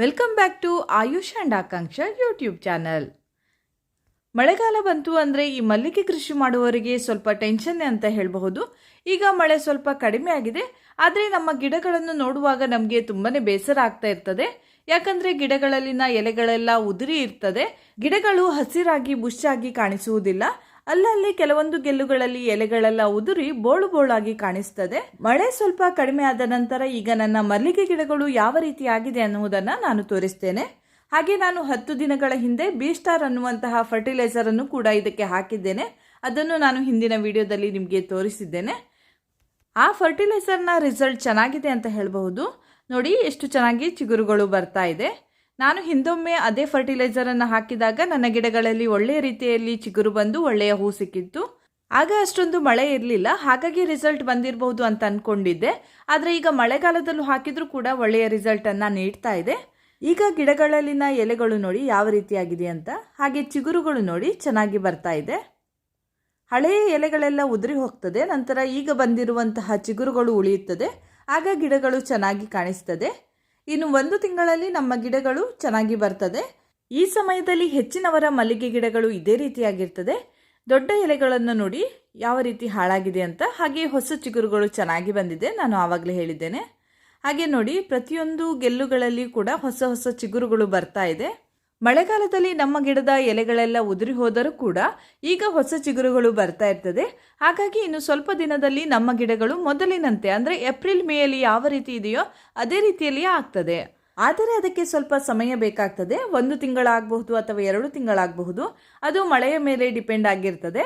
Welcome back to Ayush and Akanksha YouTube channel ಮಳೆಗಾಲ ಬಂತು ಅಂದರೆ ಈ ಮಲ್ಲಿಗೆ ಕೃಷಿ ಮಾಡುವವರಿಗೆ ಸ್ವಲ್ಪ ಟೆನ್ಷನ್ನೇ ಅಂತ ಹೇಳಬಹುದು. ಈಗ ಮಳೆ ಸ್ವಲ್ಪ ಕಡಿಮೆ ಆಗಿದೆ. ಆದರೆ ನಮ್ಮ ಗಿಡಗಳನ್ನು ನೋಡುವಾಗ ನಮಗೆ ತುಂಬಾ ಬೇಸರ ಆಗ್ತಾ ಇರ್ತದೆ. ಯಾಕಂದರೆ ಗಿಡಗಳಲ್ಲಿನ ಎಲೆಗಳೆಲ್ಲ ಉದುರಿ ಇರ್ತದೆ. ಗಿಡಗಳು ಹಸಿರಾಗಿ ಬುಷ್ಷಾಗಿ ಕಾಣಿಸುವುದಿಲ್ಲ. ಅಲ್ಲಲ್ಲಿ ಕೆಲವೊಂದು ಗೆಲ್ಲುಗಳಲ್ಲಿ ಎಲೆಗಳೆಲ್ಲ ಉದುರಿ ಬೋಳು ಬೋಳಾಗಿ ಕಾಣಿಸ್ತದೆ. ಮಳೆ ಸ್ವಲ್ಪ ಕಡಿಮೆ ಆದ ನಂತರ ಈಗ ನನ್ನ ಮಲ್ಲಿಗೆ ಗಿಡಗಳು ಯಾವ ರೀತಿ ಆಗಿದೆ ಅನ್ನುವುದನ್ನು ನಾನು ತೋರಿಸ್ತೇನೆ. ಹಾಗೆ ನಾನು ಹತ್ತು ದಿನಗಳ ಹಿಂದೆ ಬಿ ಸ್ಟಾರ್ ಅನ್ನುವಂತಹ ಫರ್ಟಿಲೈಸರ್ ಅನ್ನು ಕೂಡ ಇದಕ್ಕೆ ಹಾಕಿದ್ದೇನೆ. ಅದನ್ನು ನಾನು ಹಿಂದಿನ ವಿಡಿಯೋದಲ್ಲಿ ನಿಮಗೆ ತೋರಿಸಿದ್ದೇನೆ. ಆ ಫರ್ಟಿಲೈಸರ್ನ ರಿಸಲ್ಟ್ ಚೆನ್ನಾಗಿದೆ ಅಂತ ಹೇಳಬಹುದು. ನೋಡಿ, ಎಷ್ಟು ಚೆನ್ನಾಗಿ ಚಿಗುರುಗಳು ಬರ್ತಾ ಇದೆ. ನಾನು ಹಿಂದೊಮ್ಮೆ ಅದೇ ಫರ್ಟಿಲೈಸರನ್ನು ಹಾಕಿದಾಗ ನನ್ನ ಗಿಡಗಳಲ್ಲಿ ಒಳ್ಳೆಯ ರೀತಿಯಲ್ಲಿ ಚಿಗುರು ಬಂದು ಒಳ್ಳೆಯ ಹೂ ಸಿಕ್ಕಿತ್ತು. ಆಗ ಅಷ್ಟೊಂದು ಮಳೆ ಇರಲಿಲ್ಲ. ಹಾಗಾಗಿ ರಿಸಲ್ಟ್ ಬಂದಿರಬಹುದು ಅಂತ ಅಂದ್ಕೊಂಡಿದ್ದೆ ಆದರೆ ಈಗ ಮಳೆಗಾಲದಲ್ಲೂ ಹಾಕಿದರೂ ಕೂಡ ಒಳ್ಳೆಯ ರಿಸಲ್ಟನ್ನು ನೀಡ್ತಾ ಇದೆ. ಈಗ ಗಿಡಗಳಲ್ಲಿನ ಎಲೆಗಳು ನೋಡಿ ಯಾವ ರೀತಿಯಾಗಿದೆ ಅಂತ, ಹಾಗೆ ಚಿಗುರುಗಳು ನೋಡಿ ಚೆನ್ನಾಗಿ ಬರ್ತಾ ಇದೆ. ಹಳೆಯ ಎಲೆಗಳೆಲ್ಲ ಉದುರಿ ಹೋಗ್ತದೆ, ನಂತರ ಈಗ ಬಂದಿರುವಂತಹ ಚಿಗುರುಗಳು ಉಳಿಯುತ್ತದೆ. ಆಗ ಗಿಡಗಳು ಚೆನ್ನಾಗಿ ಕಾಣಿಸ್ತದೆ. ಇನ್ನು ಒಂದು ತಿಂಗಳಲ್ಲಿ ನಮ್ಮ ಗಿಡಗಳು ಚೆನ್ನಾಗಿ ಬರ್ತದೆ. ಈ ಸಮಯದಲ್ಲಿ ಹೆಚ್ಚಿನವರ ಮಲ್ಲಿಗೆ ಗಿಡಗಳು ಇದೇ ರೀತಿಯಾಗಿರ್ತದೆ. ದೊಡ್ಡ ಎಲೆಗಳನ್ನು ನೋಡಿ ಯಾವ ರೀತಿ ಹಾಳಾಗಿದೆ ಅಂತ. ಹಾಗೆ ಹೊಸ ಚಿಗುರುಗಳು ಚೆನ್ನಾಗಿ ಬಂದಿದೆ ನಾನು ಆವಾಗಲೇ ಹೇಳಿದ್ದೇನೆ. ಹಾಗೆ ನೋಡಿ ಪ್ರತಿಯೊಂದು ಗೆಲ್ಲುಗಳಲ್ಲಿ ಕೂಡ ಹೊಸ ಹೊಸ ಚಿಗುರುಗಳು ಬರ್ತಾ ಇದೆ. ಮಳೆಗಾಲದಲ್ಲಿ ನಮ್ಮ ಗಿಡದ ಎಲೆಗಳೆಲ್ಲ ಉದುರಿ ಹೋದರೂ ಕೂಡ ಈಗ ಹೊಸ ಚಿಗುರುಗಳು ಬರ್ತಾ ಇರ್ತದೆ. ಹಾಗಾಗಿ ಇನ್ನು ಸ್ವಲ್ಪ ದಿನದಲ್ಲಿ ನಮ್ಮ ಗಿಡಗಳು ಮೊದಲಿನಂತೆ, ಅಂದರೆ ಏಪ್ರಿಲ್, ಮೇಯಲ್ಲಿ ಯಾವ ರೀತಿ ಇದೆಯೋ ಅದೇ ರೀತಿಯಲ್ಲಿಯೇ ಆಗ್ತದೆ. ಆದರೆ ಅದಕ್ಕೆ ಸ್ವಲ್ಪ ಸಮಯ ಬೇಕಾಗ್ತದೆ. ಒಂದು ತಿಂಗಳಾಗಬಹುದು ಅಥವಾ ಎರಡು ತಿಂಗಳಾಗಬಹುದು. ಅದು ಮಳೆಯ ಮೇಲೆ ಡಿಪೆಂಡ್ ಆಗಿರ್ತದೆ.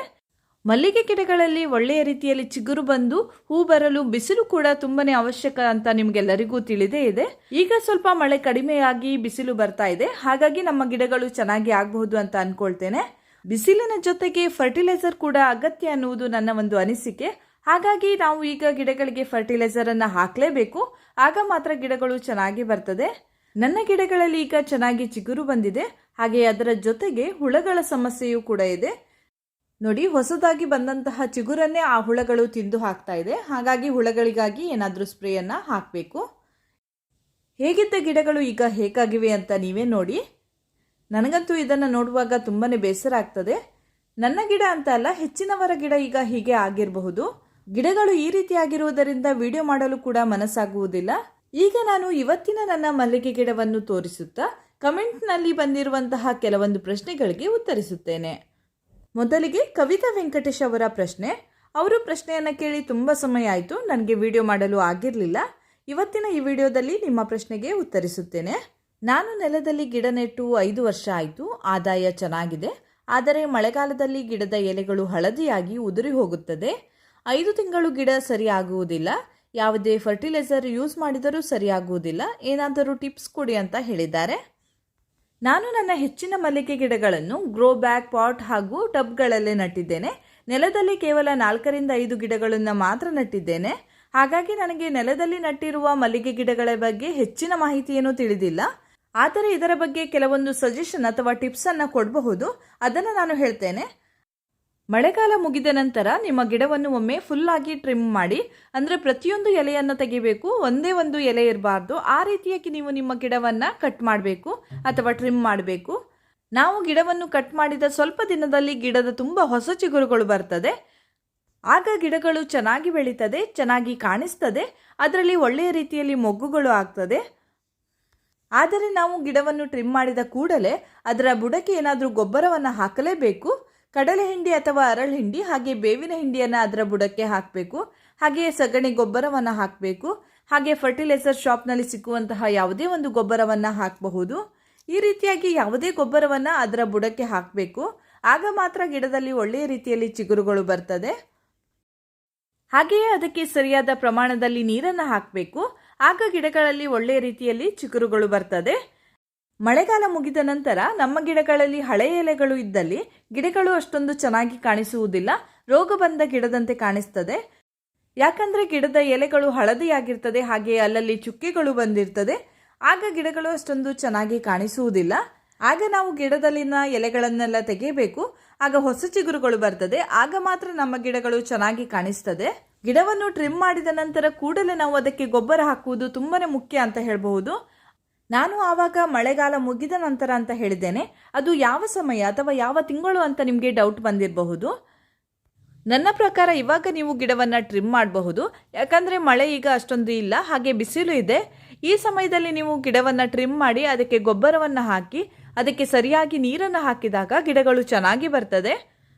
ಮಲ್ಲಿಗೆ ಗಿಡಗಳಲ್ಲಿ ಒಳ್ಳೆಯ ರೀತಿಯಲ್ಲಿ ಚಿಗುರು ಬಂದು ಹೂ ಬರಲು ಬಿಸಿಲು ಕೂಡ ತುಂಬಾನೇ ಅವಶ್ಯಕ ಅಂತ ನಿಮ್ಗೆಲ್ಲರಿಗೂ ತಿಳಿದೇ ಇದೆ. ಈಗ ಸ್ವಲ್ಪ ಮಳೆ ಕಡಿಮೆಯಾಗಿ ಬಿಸಿಲು ಬರ್ತಾ ಇದೆ. ಹಾಗಾಗಿ ನಮ್ಮ ಗಿಡಗಳು ಚೆನ್ನಾಗಿ ಆಗಬಹುದು ಅಂತ ಅನ್ಕೊಳ್ತೇನೆ. ಬಿಸಿಲಿನ ಜೊತೆಗೆ ಫರ್ಟಿಲೈಸರ್ ಕೂಡ ಅಗತ್ಯ ಅನ್ನುವುದು ನನ್ನ ಒಂದು ಅನಿಸಿಕೆ. ಹಾಗಾಗಿ ನಾವು ಈಗ ಗಿಡಗಳಿಗೆ ಫರ್ಟಿಲೈಸರ್ ಅನ್ನ ಹಾಕಲೇಬೇಕು. ಆಗ ಮಾತ್ರ ಗಿಡಗಳು ಚೆನ್ನಾಗಿ ಬರ್ತದೆ. ನನ್ನ ಗಿಡಗಳಲ್ಲಿ ಈಗ ಚೆನ್ನಾಗಿ ಚಿಗುರು ಬಂದಿದೆ. ಹಾಗೆ ಅದರ ಜೊತೆಗೆ ಹುಳಗಳ ಸಮಸ್ಯೆಯೂ ಕೂಡ ಇದೆ. ನೋಡಿ, ಹೊಸದಾಗಿ ಬಂದಂತಹ ಚಿಗುರನ್ನೇ ಆ ಹುಳಗಳು ತಿಂದು ಹಾಕ್ತಾ ಇದೆ. ಹಾಗಾಗಿ ಹುಳಗಳಿಗಾಗಿ ಏನಾದರೂ ಸ್ಪ್ರೇಯನ್ನು ಹಾಕಬೇಕು. ಹೇಗಿದ್ದ ಗಿಡಗಳು ಈಗ ಹೇಗಾಗಿವೆ ಅಂತ ನೀವೇ ನೋಡಿ. ನನಗಂತೂ ಇದನ್ನು ನೋಡುವಾಗ ತುಂಬಾ ಬೇಸರ ಆಗ್ತದೆ. ನನ್ನ ಗಿಡ ಅಂತ ಅಲ್ಲ, ಹೆಚ್ಚಿನವರ ಗಿಡ ಈಗ ಹೀಗೆ ಆಗಿರಬಹುದು. ಗಿಡಗಳು ಈ ರೀತಿಯಾಗಿರುವುದರಿಂದ ವಿಡಿಯೋ ಮಾಡಲು ಕೂಡ ಮನಸ್ಸಾಗುವುದಿಲ್ಲ. ಈಗ ನಾನು ಇವತ್ತಿನ ನನ್ನ ಮಲ್ಲಿಗೆ ಗಿಡವನ್ನು ತೋರಿಸುತ್ತಾ, ಕಮೆಂಟ್ನಲ್ಲಿ ಬಂದಿರುವಂತಹ ಕೆಲವೊಂದು ಪ್ರಶ್ನೆಗಳಿಗೆ ಉತ್ತರಿಸುತ್ತೇನೆ. ಮೊದಲಿಗೆ ಕವಿತಾ ವೆಂಕಟೇಶ್ ಅವರ ಪ್ರಶ್ನೆ. ಅವರು ಪ್ರಶ್ನೆಯನ್ನು ಕೇಳಿ ತುಂಬ ಸಮಯ ಆಯಿತು. ನನಗೆ ವಿಡಿಯೋ ಮಾಡಲು ಆಗಿರಲಿಲ್ಲ. ಇವತ್ತಿನ ಈ ವಿಡಿಯೋದಲ್ಲಿ ನಿಮ್ಮ ಪ್ರಶ್ನೆಗೆ ಉತ್ತರಿಸುತ್ತೇನೆ. ನಾನು ನೆಲದಲ್ಲಿ ಗಿಡ ನೆಟ್ಟು ಐದು ವರ್ಷ ಆಯಿತು. ಆದಾಯ ಚೆನ್ನಾಗಿದೆ. ಆದರೆ ಮಳೆಗಾಲದಲ್ಲಿ ಗಿಡದ ಎಲೆಗಳು ಹಳದಿಯಾಗಿ ಉದುರಿ ಹೋಗುತ್ತದೆ. ಐದು ತಿಂಗಳು ಗಿಡ ಸರಿಯಾಗುವುದಿಲ್ಲ. ಯಾವುದೇ ಫರ್ಟಿಲೈಸರ್ ಯೂಸ್ ಮಾಡಿದರೂ ಸರಿಯಾಗುವುದಿಲ್ಲ. ಏನಾದರೂ ಟಿಪ್ಸ್ ಕೊಡಿ ಅಂತ ಹೇಳಿದ್ದಾರೆ. ನಾನು ನನ್ನ ಹೆಚ್ಚಿನ ಮಲ್ಲಿಗೆ ಗಿಡಗಳನ್ನು ಗ್ರೋ ಬ್ಯಾಗ್ ಪಾಟ್ ಹಾಗೂ ಟಬ್ಗಳಲ್ಲೇ ನಟ್ಟಿದ್ದೇನೆ. ನೆಲದಲ್ಲಿ ಕೇವಲ ನಾಲ್ಕರಿಂದ ಐದು ಗಿಡಗಳನ್ನು ಮಾತ್ರ ನಟ್ಟಿದ್ದೇನೆ. ಹಾಗಾಗಿ ನನಗೆ ನೆಲದಲ್ಲಿ ನಟ್ಟಿರುವ ಮಲ್ಲಿಗೆ ಗಿಡಗಳ ಬಗ್ಗೆ ಹೆಚ್ಚಿನ ಮಾಹಿತಿಯನ್ನು ತಿಳಿದಿಲ್ಲ. ಆದರೆ ಇದರ ಬಗ್ಗೆ ಕೆಲವೊಂದು ಸಜೆಷನ್ ಅಥವಾ ಟಿಪ್ಸ್ ಅನ್ನ ಕೊಡಬಹುದು. ಅದನ್ನು ನಾನು ಹೇಳ್ತೇನೆ. ಮಳೆಗಾಲ ಮುಗಿದ ನಂತರ ನಿಮ್ಮ ಗಿಡವನ್ನು ಒಮ್ಮೆ ಫುಲ್ ಆಗಿ ಟ್ರಿಮ್ ಮಾಡಿ, ಅಂದರೆ ಪ್ರತಿಯೊಂದು ಎಲೆಯನ್ನು ತೆಗಿಬೇಕು, ಒಂದೇ ಒಂದು ಎಲೆ ಇರಬಾರ್ದು, ಆ ರೀತಿಯಾಗಿ ನೀವು ನಿಮ್ಮ ಗಿಡವನ್ನು ಕಟ್ ಮಾಡಬೇಕು ಅಥವಾ ಟ್ರಿಮ್ ಮಾಡಬೇಕು. ನಾವು ಗಿಡವನ್ನು ಕಟ್ ಮಾಡಿದ ಸ್ವಲ್ಪ ದಿನದಲ್ಲಿ ಗಿಡದ ತುಂಬ ಹೊಸ ಚಿಗುರುಗಳು ಬರ್ತದೆ. ಆಗ ಗಿಡಗಳು ಚೆನ್ನಾಗಿ ಬೆಳೀತದೆ, ಚೆನ್ನಾಗಿ ಕಾಣಿಸ್ತದೆ, ಅದರಲ್ಲಿ ಒಳ್ಳೆಯ ರೀತಿಯಲ್ಲಿ ಮೊಗ್ಗುಗಳು ಆಗ್ತದೆ. ಆದರೆ ನಾವು ಗಿಡವನ್ನು ಟ್ರಿಮ್ ಮಾಡಿದ ಕೂಡಲೇ ಅದರ ಬುಡಕ್ಕೆ ಏನಾದರೂ ಗೊಬ್ಬರವನ್ನು ಹಾಕಲೇಬೇಕು. ಕಡಲೆ ಹಿಂಡಿ ಅಥವಾ ಅರಳ ಹಿಂಡಿ, ಹಾಗೆ ಬೇವಿನ ಹಿಂಡಿಯನ್ನು ಅದರ ಬುಡಕ್ಕೆ ಹಾಕಬೇಕು. ಹಾಗೆ ಸಗಣಿ ಗೊಬ್ಬರವನ್ನು ಹಾಕಬೇಕು. ಹಾಗೆ ಫರ್ಟಿಲೈಸರ್ ಶಾಪ್ನಲ್ಲಿ ಸಿಕ್ಕುವಂತಹ ಯಾವುದೇ ಒಂದು ಗೊಬ್ಬರವನ್ನು ಹಾಕಬಹುದು. ಈ ರೀತಿಯಾಗಿ ಯಾವುದೇ ಗೊಬ್ಬರವನ್ನು ಅದರ ಬುಡಕ್ಕೆ ಹಾಕಬೇಕು. ಆಗ ಮಾತ್ರ ಗಿಡದಲ್ಲಿ ಒಳ್ಳೆಯ ರೀತಿಯಲ್ಲಿ ಚಿಗುರುಗಳು ಬರ್ತದೆ. ಹಾಗೆಯೇ ಅದಕ್ಕೆ ಸರಿಯಾದ ಪ್ರಮಾಣದಲ್ಲಿ ನೀರನ್ನು ಹಾಕಬೇಕು. ಆಗ ಗಿಡಗಳಲ್ಲಿ ಒಳ್ಳೆಯ ರೀತಿಯಲ್ಲಿ ಚಿಗುರುಗಳು ಬರ್ತದೆ. ಮಳೆಗಾಲ ಮುಗಿದ ನಂತರ ನಮ್ಮ ಗಿಡಗಳಲ್ಲಿ ಹಳೆ ಎಲೆಗಳು ಇದ್ದಲ್ಲಿ ಗಿಡಗಳು ಅಷ್ಟೊಂದು ಚೆನ್ನಾಗಿ ಕಾಣಿಸುವುದಿಲ್ಲ. ರೋಗ ಬಂದ ಗಿಡದಂತೆ ಕಾಣಿಸ್ತದೆ. ಯಾಕಂದ್ರೆ ಗಿಡದ ಎಲೆಗಳು ಹಳದಿಯಾಗಿರ್ತದೆ, ಹಾಗೆ ಅಲ್ಲಲ್ಲಿ ಚುಕ್ಕೆಗಳು ಬಂದಿರ್ತದೆ. ಆಗ ಗಿಡಗಳು ಅಷ್ಟೊಂದು ಚೆನ್ನಾಗಿ ಕಾಣಿಸುವುದಿಲ್ಲ. ಆಗ ನಾವು ಗಿಡದಲ್ಲಿನ ಎಲೆಗಳನ್ನೆಲ್ಲ ತೆಗೆಯಬೇಕು. ಆಗ ಹೊಸ ಚಿಗುರುಗಳು ಬರ್ತದೆ. ಆಗ ಮಾತ್ರ ನಮ್ಮ ಗಿಡಗಳು ಚೆನ್ನಾಗಿ ಕಾಣಿಸ್ತದೆ. ಗಿಡವನ್ನು ಟ್ರಿಮ್ ಮಾಡಿದ ನಂತರ ಕೂಡಲೇ ನಾವು ಅದಕ್ಕೆ ಗೊಬ್ಬರ ಹಾಕುವುದು ತುಂಬಾನೇ ಮುಖ್ಯ ಅಂತ ಹೇಳಬಹುದು. ನಾನು ಆವಾಗ ಮಳೆಗಾಲ ಮುಗಿದ ನಂತರ ಅಂತ ಹೇಳಿದ್ದೇನೆ. ಅದು ಯಾವ ಸಮಯ ಅಥವಾ ಯಾವ ತಿಂಗಳು ಅಂತ ನಿಮಗೆ ಡೌಟ್ ಬಂದಿರಬಹುದು. ನನ್ನ ಪ್ರಕಾರ ಇವಾಗ ನೀವು ಗಿಡವನ್ನು ಟ್ರಿಮ್ ಮಾಡಬಹುದು. ಯಾಕಂದರೆ ಮಳೆ ಈಗ ಅಷ್ಟೊಂದು ಇಲ್ಲ, ಹಾಗೆ ಬಿಸಿಲು ಇದೆ. ಈ ಸಮಯದಲ್ಲಿ ನೀವು ಗಿಡವನ್ನು ಟ್ರಿಮ್ ಮಾಡಿ ಅದಕ್ಕೆ ಗೊಬ್ಬರವನ್ನು ಹಾಕಿ, ಅದಕ್ಕೆ ಸರಿಯಾಗಿ ನೀರನ್ನು ಹಾಕಿದಾಗ ಗಿಡಗಳು ಚೆನ್ನಾಗಿ ಬರ್ತದೆ.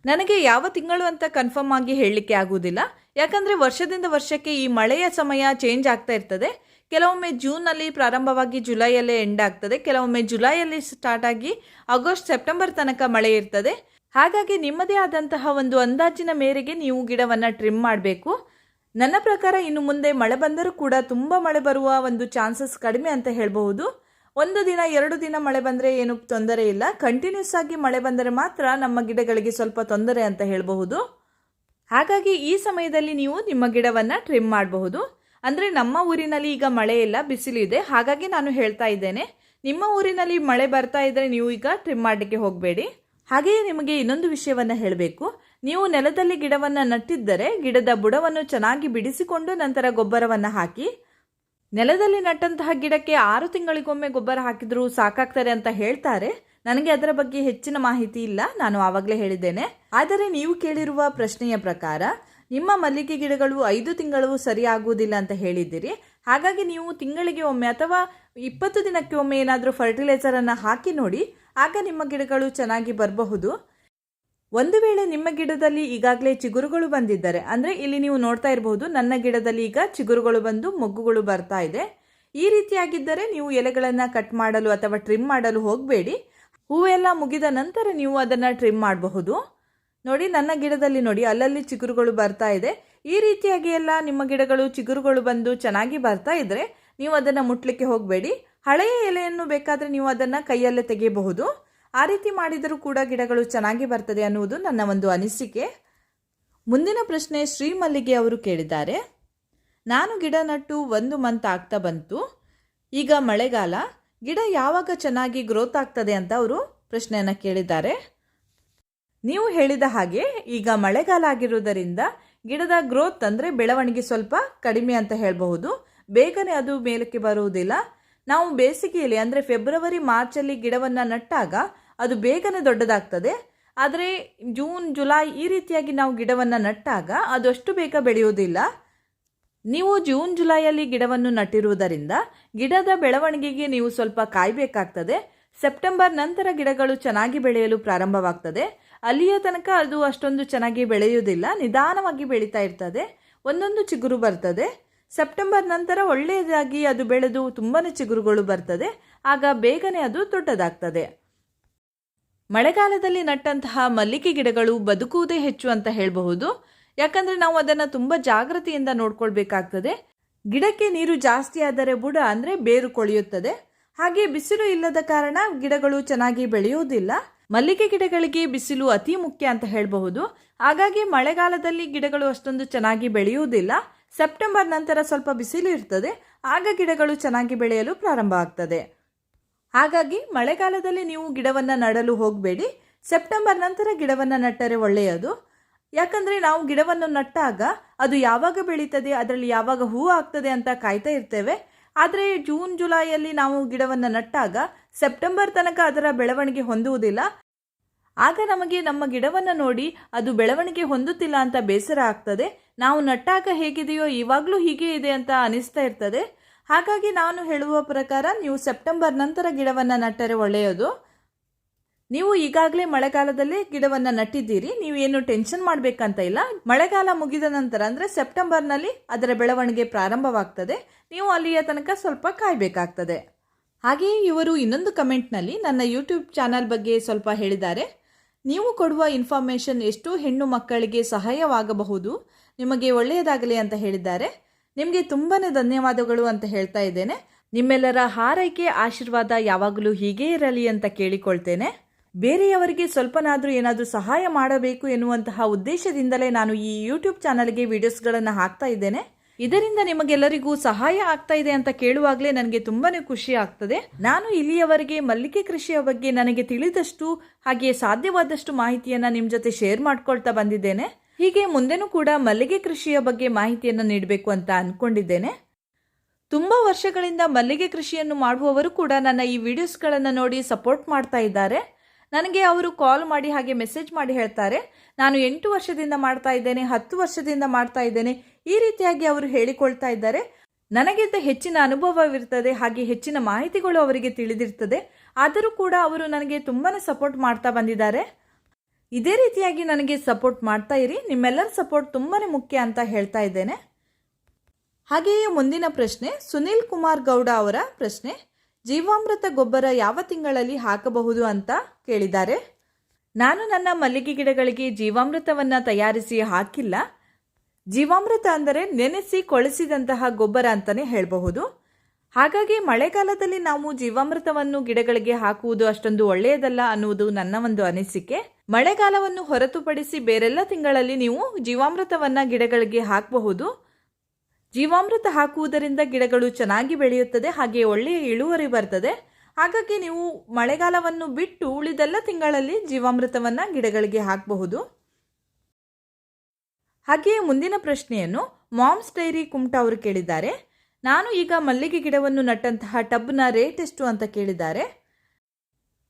ನನಗೆ ಯಾವ ತಿಂಗಳು ಅಂತ ಕನ್ಫರ್ಮ್ ಆಗಿ ಹೇಳಲಿಕ್ಕೆ ಆಗುವುದಿಲ್ಲ. ಯಾಕಂದರೆ ವರ್ಷದಿಂದ ವರ್ಷಕ್ಕೆ ಈ ಮಳೆಯ ಸಮಯ ಚೇಂಜ್ ಆಗ್ತಾ ಇರ್ತದೆ. ಕೆಲವೊಮ್ಮೆ ಜೂನಲ್ಲಿ ಪ್ರಾರಂಭವಾಗಿ ಜುಲೈಯಲ್ಲೇ ಎಂಡ್ ಆಗ್ತದೆ. ಕೆಲವೊಮ್ಮೆ ಜುಲೈಯಲ್ಲಿ ಸ್ಟಾರ್ಟ್ ಆಗಿ ಆಗಸ್ಟ್, ಸೆಪ್ಟೆಂಬರ್ ತನಕ ಮಳೆ ಇರ್ತದೆ. ಹಾಗಾಗಿ ನಿಮ್ಮದೇ ಆದಂತಹ ಒಂದು ಅಂದಾಜಿನ ಮೇರೆಗೆ ನೀವು ಗಿಡವನ್ನು ಟ್ರಿಮ್ ಮಾಡಬೇಕು. ನನ್ನ ಪ್ರಕಾರ ಇನ್ನು ಮುಂದೆ ಮಳೆ ಬಂದರೂ ಕೂಡ ತುಂಬ ಮಳೆ ಬರುವ ಒಂದು ಚಾನ್ಸಸ್ ಕಡಿಮೆ ಅಂತ ಹೇಳಬಹುದು. ಒಂದು ದಿನ, ಎರಡು ದಿನ ಮಳೆ ಬಂದರೆ ಏನು ತೊಂದರೆ ಇಲ್ಲ. ಕಂಟಿನ್ಯೂಸ್ ಆಗಿ ಮಳೆ ಬಂದರೆ ಮಾತ್ರ ನಮ್ಮ ಗಿಡಗಳಿಗೆ ಸ್ವಲ್ಪ ತೊಂದರೆ ಅಂತ ಹೇಳಬಹುದು. ಹಾಗಾಗಿ ಈ ಸಮಯದಲ್ಲಿ ನೀವು ನಿಮ್ಮ ಗಿಡವನ್ನು ಟ್ರಿಮ್ ಮಾಡಬಹುದು. ಅಂದರೆ ನಮ್ಮ ಊರಿನಲ್ಲಿ ಈಗ ಮಳೆ ಇಲ್ಲ ಬಿಸಿಲಿದೆ ಹಾಗಾಗಿ ನಾನು ಹೇಳ್ತಾ ಇದ್ದೇನೆ, ನಿಮ್ಮ ಊರಿನಲ್ಲಿ ಮಳೆ ಬರ್ತಾ ಇದ್ದರೆ ನೀವು ಈಗ ಟ್ರಿಮ್ ಮಾಡಲಿಕ್ಕೆ ಹೋಗಬೇಡಿ. ಹಾಗೆಯೇ ನಿಮಗೆ ಇನ್ನೊಂದು ವಿಷಯವನ್ನು ಹೇಳಬೇಕು. ನೀವು ನೆಲದಲ್ಲಿ ಗಿಡವನ್ನು ನಟ್ಟಿದ್ದರೆ ಗಿಡದ ಬುಡವನ್ನು ಚೆನ್ನಾಗಿ ಬಿಡಿಸಿಕೊಂಡು ನಂತರ ಗೊಬ್ಬರವನ್ನು ಹಾಕಿ, ನೆಲದಲ್ಲಿ ನಟ್ಟಂತಹ ಗಿಡಕ್ಕೆ ಆರು ತಿಂಗಳಿಗೊಮ್ಮೆ ಗೊಬ್ಬರ ಹಾಕಿದರೂ ಸಾಕಾಗ್ತಾರೆ ಅಂತ ಹೇಳ್ತಾರೆ. ನನಗೆ ಅದರ ಬಗ್ಗೆ ಹೆಚ್ಚಿನ ಮಾಹಿತಿ ಇಲ್ಲ, ನಾನು ಆವಾಗಲೇ ಹೇಳಿದ್ದೇನೆ. ಆದರೆ ನೀವು ಕೇಳಿರುವ ಪ್ರಶ್ನೆಯ ಪ್ರಕಾರ ನಿಮ್ಮ ಮಲ್ಲಿಗೆ ಗಿಡಗಳು ಐದು ತಿಂಗಳು ಸರಿಯಾಗುವುದಿಲ್ಲ ಅಂತ ಹೇಳಿದ್ದೀರಿ. ಹಾಗಾಗಿ ನೀವು ತಿಂಗಳಿಗೆ ಒಮ್ಮೆ ಅಥವಾ ಇಪ್ಪತ್ತು ದಿನಕ್ಕೆ ಒಮ್ಮೆ ಏನಾದರೂ ಫರ್ಟಿಲೈಸರನ್ನು ಹಾಕಿ ನೋಡಿ, ಆಗ ನಿಮ್ಮ ಗಿಡಗಳು ಚೆನ್ನಾಗಿ ಬರಬಹುದು. ಒಂದು ವೇಳೆ ನಿಮ್ಮ ಗಿಡದಲ್ಲಿ ಈಗಾಗಲೇ ಚಿಗುರುಗಳು ಬಂದಿದ್ದರೆ, ಅಂದರೆ ಇಲ್ಲಿ ನೀವು ನೋಡ್ತಾ ಇರಬಹುದು, ನನ್ನ ಗಿಡದಲ್ಲಿ ಈಗ ಚಿಗುರುಗಳು ಬಂದು ಮೊಗ್ಗುಗಳು ಬರ್ತಾ ಇದೆ. ಈ ರೀತಿಯಾಗಿದ್ದರೆ ನೀವು ಎಲೆಗಳನ್ನು ಕಟ್ ಮಾಡಲು ಅಥವಾ ಟ್ರಿಮ್ ಮಾಡಲು ಹೋಗಬೇಡಿ. ಹೂವೆಲ್ಲ ಮುಗಿದ ನಂತರ ನೀವು ಅದನ್ನು ಟ್ರಿಮ್ ಮಾಡಬಹುದು. ನೋಡಿ, ನನ್ನ ಗಿಡದಲ್ಲಿ ನೋಡಿ, ಅಲ್ಲಲ್ಲಿ ಚಿಗುರುಗಳು ಬರ್ತಾ ಇದೆ. ಈ ರೀತಿಯಾಗಿ ಎಲ್ಲ ನಿಮ್ಮ ಗಿಡಗಳು, ಚಿಗುರುಗಳು ಬಂದು ಚೆನ್ನಾಗಿ ಬರ್ತಾ ಇದ್ರೆ ನೀವು ಅದನ್ನು ಮುಟ್ಲಿಕ್ಕೆ ಹೋಗಬೇಡಿ. ಹಳೆಯ ಎಲೆಯನ್ನು ಬೇಕಾದರೆ ನೀವು ಅದನ್ನು ಕೈಯಲ್ಲೇ ತೆಗೆಯಬಹುದು. ಆ ರೀತಿ ಮಾಡಿದರೂ ಕೂಡ ಗಿಡಗಳು ಚೆನ್ನಾಗಿ ಬರ್ತದೆ ಅನ್ನುವುದು ನನ್ನ ಒಂದು ಅನಿಸಿಕೆ. ಮುಂದಿನ ಪ್ರಶ್ನೆ ಶ್ರೀಮಲ್ಲಿಗೆ ಅವರು ಕೇಳಿದ್ದಾರೆ. ನಾನು ಗಿಡ ನಟ್ಟು ಒಂದು ಮಂತ್ ಆಗ್ತಾ ಬಂತು. ಈಗ ಮಳೆಗಾಲ. ಗಿಡ ಯಾವಾಗ ಚೆನ್ನಾಗಿ ಗ್ರೋತ್ ಆಗ್ತದೆ ಅಂತ ಅವರು ಪ್ರಶ್ನೆಯನ್ನು ಕೇಳಿದ್ದಾರೆ. ನೀವು ಹೇಳಿದ ಹಾಗೆ ಈಗ ಮಳೆಗಾಲ ಆಗಿರುವುದರಿಂದ ಗಿಡದ ಗ್ರೋತ್ ಅಂದರೆ ಬೆಳವಣಿಗೆ ಸ್ವಲ್ಪ ಕಡಿಮೆ ಅಂತ ಹೇಳಬಹುದು. ಬೇಗನೆ ಅದು ಮೇಲಕ್ಕೆ ಬರುವುದಿಲ್ಲ. ನಾವು ಬೇಸಿಗೆಯಲ್ಲಿ ಅಂದರೆ ಫೆಬ್ರವರಿ ಮಾರ್ಚಲ್ಲಿ ಗಿಡವನ್ನು ನಟ್ಟಾಗ ಅದು ಬೇಗನೆ ದೊಡ್ಡದಾಗ್ತದೆ. ಆದರೆ ಜೂನ್ ಜುಲೈ ಈ ರೀತಿಯಾಗಿ ನಾವು ಗಿಡವನ್ನು ನಟ್ಟಾಗ ಅದು ಅಷ್ಟು ಬೇಗ ಬೆಳೆಯುವುದಿಲ್ಲ. ನೀವು ಜೂನ್ ಜುಲೈಯಲ್ಲಿ ಗಿಡವನ್ನು ನಟ್ಟಿರುವುದರಿಂದ ಗಿಡದ ಬೆಳವಣಿಗೆಗೆ ನೀವು ಸ್ವಲ್ಪ ಕಾಯಬೇಕಾಗ್ತದೆ. ಸೆಪ್ಟೆಂಬರ್ ನಂತರ ಗಿಡಗಳು ಚೆನ್ನಾಗಿ ಬೆಳೆಯಲು ಪ್ರಾರಂಭವಾಗ್ತದೆ. ಅಲ್ಲಿಯ ತನಕ ಅದು ಅಷ್ಟೊಂದು ಚೆನ್ನಾಗಿ ಬೆಳೆಯುವುದಿಲ್ಲ. ನಿಧಾನವಾಗಿ ಬೆಳೀತಾ ಇರ್ತದೆ. ಒಂದೊಂದು ಚಿಗುರು ಬರ್ತದೆ. ಸೆಪ್ಟೆಂಬರ್ ನಂತರ ಒಳ್ಳೆಯದಾಗಿ ಅದು ಬೆಳೆದು ತುಂಬಾ ಚಿಗುರುಗಳು ಬರ್ತದೆ. ಆಗ ಬೇಗನೆ ಅದು ದೊಡ್ಡದಾಗ್ತದೆ. ಮಳೆಗಾಲದಲ್ಲಿ ನಟ್ಟಂತಹ ಮಲ್ಲಿಗೆ ಗಿಡಗಳು ಬದುಕುವುದೇ ಹೆಚ್ಚು ಅಂತ ಹೇಳಬಹುದು. ಯಾಕಂದರೆ ನಾವು ಅದನ್ನು ತುಂಬ ಜಾಗೃತಿಯಿಂದ ನೋಡ್ಕೊಳ್ಬೇಕಾಗ್ತದೆ. ಗಿಡಕ್ಕೆ ನೀರು ಜಾಸ್ತಿ ಆದರೆ ಬುಡ ಅಂದರೆ ಬೇರು ಕೊಳೆಯುತ್ತದೆ. ಹಾಗೆ ಬಿಸಿಲು ಇಲ್ಲದ ಕಾರಣ ಗಿಡಗಳು ಚೆನ್ನಾಗಿ ಬೆಳೆಯುವುದಿಲ್ಲ. ಮಲ್ಲಿಗೆ ಗಿಡಗಳಿಗೆ ಬಿಸಿಲು ಅತಿ ಮುಖ್ಯ ಅಂತ ಹೇಳಬಹುದು. ಹಾಗಾಗಿ ಮಳೆಗಾಲದಲ್ಲಿ ಗಿಡಗಳು ಅಷ್ಟೊಂದು ಚೆನ್ನಾಗಿ ಬೆಳೆಯುವುದಿಲ್ಲ. ಸೆಪ್ಟೆಂಬರ್ ನಂತರ ಸ್ವಲ್ಪ ಬಿಸಿಲು ಇರ್ತದೆ. ಆಗ ಗಿಡಗಳು ಚೆನ್ನಾಗಿ ಬೆಳೆಯಲು ಪ್ರಾರಂಭ ಆಗ್ತದೆ. ಹಾಗಾಗಿ ಮಳೆಗಾಲದಲ್ಲಿ ನೀವು ಗಿಡವನ್ನು ನಡಲು ಹೋಗಬೇಡಿ. ಸೆಪ್ಟೆಂಬರ್ ನಂತರ ಗಿಡವನ್ನು ನಟ್ಟರೆ ಒಳ್ಳೆಯದು. ಯಾಕಂದರೆ ನಾವು ಗಿಡವನ್ನು ನಟ್ಟಾಗ ಅದು ಯಾವಾಗ ಬೆಳೀತದೆ, ಅದರಲ್ಲಿ ಯಾವಾಗ ಹೂ ಆಗ್ತದೆ ಅಂತ ಕಾಯ್ತಾ ಇರ್ತೇವೆ. ಆದರೆ ಜೂನ್, ಜುಲೈಯಲ್ಲಿ ನಾವು ಗಿಡವನ್ನು ನಟ್ಟಾಗ ಸೆಪ್ಟೆಂಬರ್ ತನಕ ಅದರ ಬೆಳವಣಿಗೆ ಹೊಂದುವುದಿಲ್ಲ. ಆಗ ನಮಗೆ ನಮ್ಮ ಗಿಡವನ್ನು ನೋಡಿ ಅದು ಬೆಳವಣಿಗೆ ಹೊಂದುತ್ತಿಲ್ಲ ಅಂತ ಬೇಸರ ಆಗ್ತದೆ. ನಾವು ನಟ್ಟಾಗ ಹೇಗಿದೆಯೋ ಇವಾಗಲೂ ಹೀಗೆ ಇದೆ ಅಂತ ಅನಿಸ್ತಾ ಇರ್ತದೆ. ಹಾಗಾಗಿ ನಾನು ಹೇಳುವ ಪ್ರಕಾರ ನೀವು ಸೆಪ್ಟೆಂಬರ್ ನಂತರ ಗಿಡವನ್ನು ನಟ್ಟರೆ ಒಳ್ಳೆಯದು. ನೀವು ಈಗಾಗಲೇ ಮಳೆಗಾಲದಲ್ಲೇ ಗಿಡವನ್ನು ನಟ್ಟಿದ್ದೀರಿ ನೀವು ಏನು ಟೆನ್ಷನ್ ಮಾಡಬೇಕಂತ ಇಲ್ಲ. ಮಳೆಗಾಲ ಮುಗಿದ ನಂತರ ಅಂದರೆ ಸೆಪ್ಟೆಂಬರ್ನಲ್ಲಿ ಅದರ ಬೆಳವಣಿಗೆ ಪ್ರಾರಂಭವಾಗ್ತದೆ. ನೀವು ಅಲ್ಲಿಯ ತನಕ ಸ್ವಲ್ಪ ಕಾಯಬೇಕಾಗ್ತದೆ. ಹಾಗೆಯೇ ಇವರು ಇನ್ನೊಂದು ಕಮೆಂಟ್ನಲ್ಲಿ ನನ್ನ ಯೂಟ್ಯೂಬ್ ಚಾನಲ್ ಬಗ್ಗೆ ಸ್ವಲ್ಪ ಹೇಳಿದ್ದಾರೆ. ನೀವು ಕೊಡುವ ಇನ್ಫಾರ್ಮೇಷನ್ ಎಷ್ಟು ಹೆಣ್ಣು ಮಕ್ಕಳಿಗೆ ಸಹಾಯವಾಗಬಹುದು. ನಿಮಗೆ ಒಳ್ಳೆಯದಾಗಲಿ ಅಂತ ಹೇಳಿದ್ದಾರೆ. ನಿಮಗೆ ತುಂಬಾ ಧನ್ಯವಾದಗಳು ಅಂತ ಹೇಳ್ತಾ ಇದ್ದೇನೆ. ನಿಮ್ಮೆಲ್ಲರ ಹಾರೈಕೆ, ಆಶೀರ್ವಾದ ಯಾವಾಗಲೂ ಹೀಗೇ ಇರಲಿ ಅಂತ ಕೇಳಿಕೊಳ್ತೇನೆ. ಬೇರೆಯವರಿಗೆ ಸ್ವಲ್ಪನಾದರೂ ಏನಾದರೂ ಸಹಾಯ ಮಾಡಬೇಕು ಎನ್ನುವಂತಹ ಉದ್ದೇಶದಿಂದಲೇ ನಾನು ಈ ಯೂಟ್ಯೂಬ್ ಚಾನಲ್ಗೆ ವಿಡಿಯೋಸ್ಗಳನ್ನು ಹಾಕ್ತಾ ಇದ್ದೇನೆ. ಇದರಿಂದ ನಿಮಗೆಲ್ಲರಿಗೂ ಸಹಾಯ ಆಗ್ತಾ ಇದೆ ಅಂತ ಕೇಳುವಾಗಲೇ ನನಗೆ ತುಂಬಾನೇ ಖುಷಿ ಆಗ್ತದೆ. ನಾನು ಇಲ್ಲಿಯವರೆಗೆ ಮಲ್ಲಿಗೆ ಕೃಷಿಯ ಬಗ್ಗೆ ನನಗೆ ತಿಳಿದಷ್ಟು ಹಾಗೆ ಸಾಧ್ಯವಾದಷ್ಟು ಮಾಹಿತಿಯನ್ನ ನಿಮ್ಮ ಜೊತೆ ಶೇರ್ ಮಾಡ್ಕೊಳ್ತಾ ಬಂದಿದ್ದೇನೆ. ಹೀಗೆ ಮುಂದೆನೂ ಕೂಡ ಮಲ್ಲಿಗೆ ಕೃಷಿಯ ಬಗ್ಗೆ ಮಾಹಿತಿಯನ್ನು ನೀಡಬೇಕು ಅಂತ ಅಂದ್ಕೊಂಡಿದ್ದೇನೆ ತುಂಬ ವರ್ಷಗಳಿಂದ ಮಲ್ಲಿಗೆ ಕೃಷಿಯನ್ನು ಮಾಡುವವರು ಕೂಡ ನನ್ನ ಈ ವಿಡಿಯೋಸ್ಗಳನ್ನು ನೋಡಿ ಸಪೋರ್ಟ್ ಮಾಡ್ತಾ ಇದ್ದಾರೆ. ನನಗೆ ಅವರು ಕಾಲ್ ಮಾಡಿ ಹಾಗೆ ಮೆಸೇಜ್ ಮಾಡಿ ಹೇಳ್ತಾರೆ. ನಾನು ಎಂಟು ವರ್ಷದಿಂದ ಮಾಡ್ತಾ ಇದ್ದೇನೆ, ಹತ್ತು ವರ್ಷದಿಂದ ಮಾಡ್ತಾ ಇದ್ದೇನೆ. ಈ ರೀತಿಯಾಗಿ ಅವರು ಹೇಳಿಕೊಳ್ತಾ ಇದ್ದಾರೆ. ನನಗಿಂತ ಹೆಚ್ಚಿನ ಅನುಭವವಿರ್ತದೆ, ಹಾಗೆ ಹೆಚ್ಚಿನ ಮಾಹಿತಿಗಳು ಅವರಿಗೆ ತಿಳಿದಿರ್ತದೆ. ಆದರೂ ಕೂಡ ಅವರು ನನಗೆ ತುಂಬಾ ಸಪೋರ್ಟ್ ಮಾಡ್ತಾ ಬಂದಿದ್ದಾರೆ. ಇದೇ ರೀತಿಯಾಗಿ ನನಗೆ ಸಪೋರ್ಟ್ ಮಾಡ್ತಾ ಇರಿ. ನಿಮ್ಮೆಲ್ಲರ ಸಪೋರ್ಟ್ ತುಂಬಾ ಮುಖ್ಯ ಅಂತ ಹೇಳ್ತಾ ಇದ್ದೇನೆ. ಹಾಗೆಯೇ ಮುಂದಿನ ಪ್ರಶ್ನೆ, ಸುನೀಲ್ ಕುಮಾರ್ ಗೌಡ ಅವರ ಪ್ರಶ್ನೆ. ಜೀವಾಮೃತ ಗೊಬ್ಬರ ಯಾವ ತಿಂಗಳಲ್ಲಿ ಹಾಕಬಹುದು ಅಂತ ಕೇಳಿದ್ದಾರೆ. ನಾನು ನನ್ನ ಮಲ್ಲಿಗೆ ಗಿಡಗಳಿಗೆ ಜೀವಾಮೃತವನ್ನು ತಯಾರಿಸಿ ಹಾಕಿಲ್ಲ. ಜೀವಾಮೃತ ಅಂದರೆ ನೆನೆಸಿ ಕೊಳೆಸಿದಂತಹ ಗೊಬ್ಬರ ಅಂತಲೇ ಹೇಳಬಹುದು. ಹಾಗಾಗಿ ಮಳೆಗಾಲದಲ್ಲಿ ನಾವು ಜೀವಾಮೃತವನ್ನು ಗಿಡಗಳಿಗೆ ಹಾಕುವುದು ಅಷ್ಟೊಂದು ಒಳ್ಳೆಯದಲ್ಲ ಅನ್ನುವುದು ನನ್ನ ಒಂದು ಅನಿಸಿಕೆ. ಮಳೆಗಾಲವನ್ನು ಹೊರತುಪಡಿಸಿ ಬೇರೆಲ್ಲ ತಿಂಗಳಲ್ಲಿ ನೀವು ಜೀವಾಮೃತವನ್ನು ಗಿಡಗಳಿಗೆ ಹಾಕಬಹುದು. ಜೀವಾಮೃತ ಹಾಕುವುದರಿಂದ ಗಿಡಗಳು ಚೆನ್ನಾಗಿ ಬೆಳೆಯುತ್ತದೆ, ಹಾಗೆ ಒಳ್ಳೆಯ ಇಳುವರಿ ಬರ್ತದೆ. ಹಾಗಾಗಿ ನೀವು ಮಳೆಗಾಲವನ್ನು ಬಿಟ್ಟು ಉಳಿದೆಲ್ಲ ತಿಂಗಳಲ್ಲಿ ಜೀವಾಮೃತವನ್ನು ಗಿಡಗಳಿಗೆ ಹಾಕಬಹುದು. ಹಾಗೆಯೇ ಮುಂದಿನ ಪ್ರಶ್ನೆಯನ್ನು ಮಾಮ್ಸ್ ಡೈರಿ ಕುಮಟಾ ಅವರು ಕೇಳಿದ್ದಾರೆ. ನಾನು ಈಗ ಮಲ್ಲಿಗೆ ಗಿಡವನ್ನು ನಟ್ಟಂತಹ ಟಬ್ನ ರೇಟ್ ಎಷ್ಟು ಅಂತ ಕೇಳಿದ್ದಾರೆ.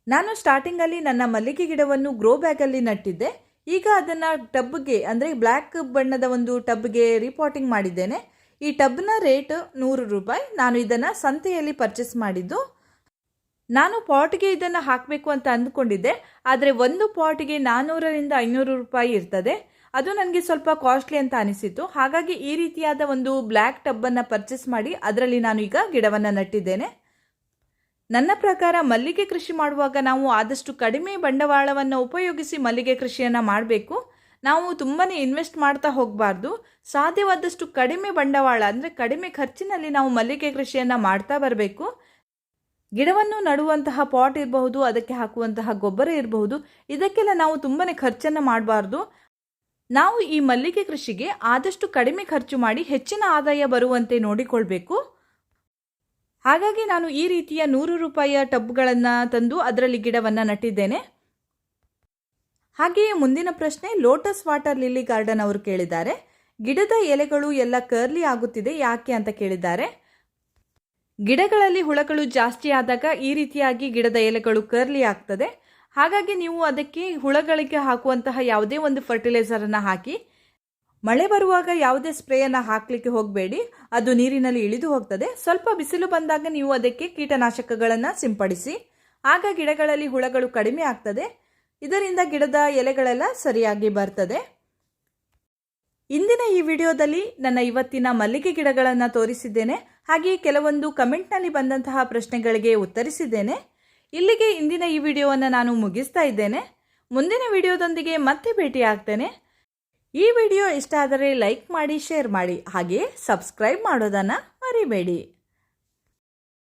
ನಾನು ಸ್ಟಾರ್ಟಿಂಗಲ್ಲಿ ನನ್ನ ಮಲ್ಲಿಗೆ ಗಿಡವನ್ನು ಗ್ರೋ ಬ್ಯಾಗಲ್ಲಿ ನಟ್ಟಿದ್ದೆ. ಈಗ ಅದನ್ನು ಟಬ್ಗೆ, ಅಂದರೆ ಬ್ಲ್ಯಾಕ್ ಬಣ್ಣದ ಒಂದು ಟಬ್ಗೆ ರಿಪೋರ್ಟಿಂಗ್ ಮಾಡಿದ್ದೇನೆ. ಈ ಟಬ್ನ ರೇಟ್ ನೂರು ರೂಪಾಯಿ. ನಾನು ಇದನ್ನು ಸಂತೆಯಲ್ಲಿ ಪರ್ಚೇಸ್ ಮಾಡಿದ್ದು. ನಾನು ಪಾಟ್ಗೆ ಇದನ್ನು ಹಾಕಬೇಕು ಅಂತ ಅಂದ್ಕೊಂಡಿದ್ದೆ. ಆದರೆ ಒಂದು ಪಾಟ್ಗೆ ನಾನ್ನೂರರಿಂದ ಐನೂರು ರೂಪಾಯಿ ಇರ್ತದೆ. ಅದು ನನಗೆ ಸ್ವಲ್ಪ ಕಾಸ್ಟ್ಲಿ ಅಂತ ಅನಿಸಿತು ಹಾಗಾಗಿ ಈ ರೀತಿಯಾದ ಒಂದು ಬ್ಲ್ಯಾಕ್ ಟಬ್ಬನ್ನು ಪರ್ಚೇಸ್ ಮಾಡಿ ಅದರಲ್ಲಿ ನಾನು ಈಗ ಗಿಡವನ್ನು ನಟ್ಟಿದ್ದೇನೆ. ನನ್ನ ಪ್ರಕಾರ ಮಲ್ಲಿಗೆ ಕೃಷಿ ಮಾಡುವಾಗ ನಾವು ಆದಷ್ಟು ಕಡಿಮೆ ಬಂಡವಾಳವನ್ನು ಉಪಯೋಗಿಸಿ ಮಲ್ಲಿಗೆ ಕೃಷಿಯನ್ನು ಮಾಡಬೇಕು. ನಾವು ತುಂಬಾ ಇನ್ವೆಸ್ಟ್ ಮಾಡ್ತಾ ಹೋಗಬಾರ್ದು. ಸಾಧ್ಯವಾದಷ್ಟು ಕಡಿಮೆ ಬಂಡವಾಳ, ಅಂದರೆ ಕಡಿಮೆ ಖರ್ಚಿನಲ್ಲಿ ನಾವು ಮಲ್ಲಿಗೆ ಕೃಷಿಯನ್ನು ಮಾಡ್ತಾ ಬರಬೇಕು. ಗಿಡವನ್ನು ನಡುವಂತಹ ಪಾಟ್ ಇರಬಹುದು, ಅದಕ್ಕೆ ಹಾಕುವಂತಹ ಗೊಬ್ಬರ ಇರಬಹುದು, ಇದಕ್ಕೆಲ್ಲ ನಾವು ತುಂಬಾ ಖರ್ಚನ್ನು ಮಾಡಬಾರ್ದು. ನಾವು ಈ ಮಲ್ಲಿಗೆ ಕೃಷಿಗೆ ಆದಷ್ಟು ಕಡಿಮೆ ಖರ್ಚು ಮಾಡಿ ಹೆಚ್ಚಿನ ಆದಾಯ ಬರುವಂತೆ ನೋಡಿಕೊಳ್ಬೇಕು. ಹಾಗಾಗಿ ನಾನು ಈ ರೀತಿಯ ನೂರು ರೂಪಾಯಿಯ ಟಬ್ಗಳನ್ನು ತಂದು ಅದರಲ್ಲಿ ಗಿಡವನ್ನು ನಟ್ಟಿದ್ದೇನೆ. ಹಾಗೆಯೇ ಮುಂದಿನ ಪ್ರಶ್ನೆ ಲೋಟಸ್ ವಾಟರ್ ಲಿಲ್ಲಿ ಗಾರ್ಡನ್ ಅವರು ಕೇಳಿದ್ದಾರೆ. ಗಿಡದ ಎಲೆಗಳು ಎಲ್ಲ ಕರ್ಲಿ ಆಗುತ್ತಿದೆ ಯಾಕೆ ಅಂತ ಕೇಳಿದ್ದಾರೆ. ಗಿಡಗಳಲ್ಲಿ ಹುಳಗಳು ಜಾಸ್ತಿ ಆದಾಗ ಈ ರೀತಿಯಾಗಿ ಗಿಡದ ಎಲೆಗಳು ಕರ್ಲಿ ಆಗ್ತದೆ. ಹಾಗಾಗಿ ನೀವು ಅದಕ್ಕೆ ಹುಳಗಳಿಗೆ ಹಾಕುವಂತಹ ಯಾವುದೇ ಒಂದು ಫರ್ಟಿಲೈಸರನ್ನು ಹಾಕಿ. ಮಳೆ ಬರುವಾಗ ಯಾವುದೇ ಸ್ಪ್ರೇಯನ್ನು ಹಾಕಲಿಕ್ಕೆ ಹೋಗಬೇಡಿ. ಅದು ನೀರಿನಲ್ಲಿ ಇಳಿದು ಹೋಗ್ತದೆ. ಸ್ವಲ್ಪ ಬಿಸಿಲು ಬಂದಾಗ ನೀವು ಅದಕ್ಕೆ ಕೀಟನಾಶಕಗಳನ್ನು ಸಿಂಪಡಿಸಿ. ಆಗ ಗಿಡಗಳಲ್ಲಿ ಹುಳಗಳು ಕಡಿಮೆ ಆಗ್ತದೆ. ಇದರಿಂದ ಗಿಡದ ಎಲೆಗಳೆಲ್ಲ ಸರಿಯಾಗಿ ಬರ್ತದೆ. ಇಂದಿನ ಈ ವಿಡಿಯೋದಲ್ಲಿ ನನ್ನ ಇವತ್ತಿನ ಮಲ್ಲಿಗೆ ಗಿಡಗಳನ್ನು ತೋರಿಸಿದ್ದೇನೆ. ಹಾಗೆಯೇ ಕೆಲವೊಂದು ಕಮೆಂಟ್ನಲ್ಲಿ ಬಂದಂತಹ ಪ್ರಶ್ನೆಗಳಿಗೆ ಉತ್ತರಿಸಿದ್ದೇನೆ. ಇಲ್ಲಿಗೆ ಇಂದಿನ ಈ ವಿಡಿಯೋವನ್ನು ನಾನು ಮುಗಿಸ್ತಾ ಇದ್ದೇನೆ. ಮುಂದಿನ ವಿಡಿಯೋದೊಂದಿಗೆ ಮತ್ತೆ ಭೇಟಿ ಆಗ್ತೇನೆ ಈ ವಿಡಿಯೋ ಇಷ್ಟ ಆದರೆ ಲೈಕ್ ಮಾಡಿ, ಶೇರ್ ಮಾಡಿ. ಹಾಗೆಯೇ ಸಬ್ಸ್ಕ್ರೈಬ್ ಮಾಡೋದನ್ನು ಮರಿಬೇಡಿ.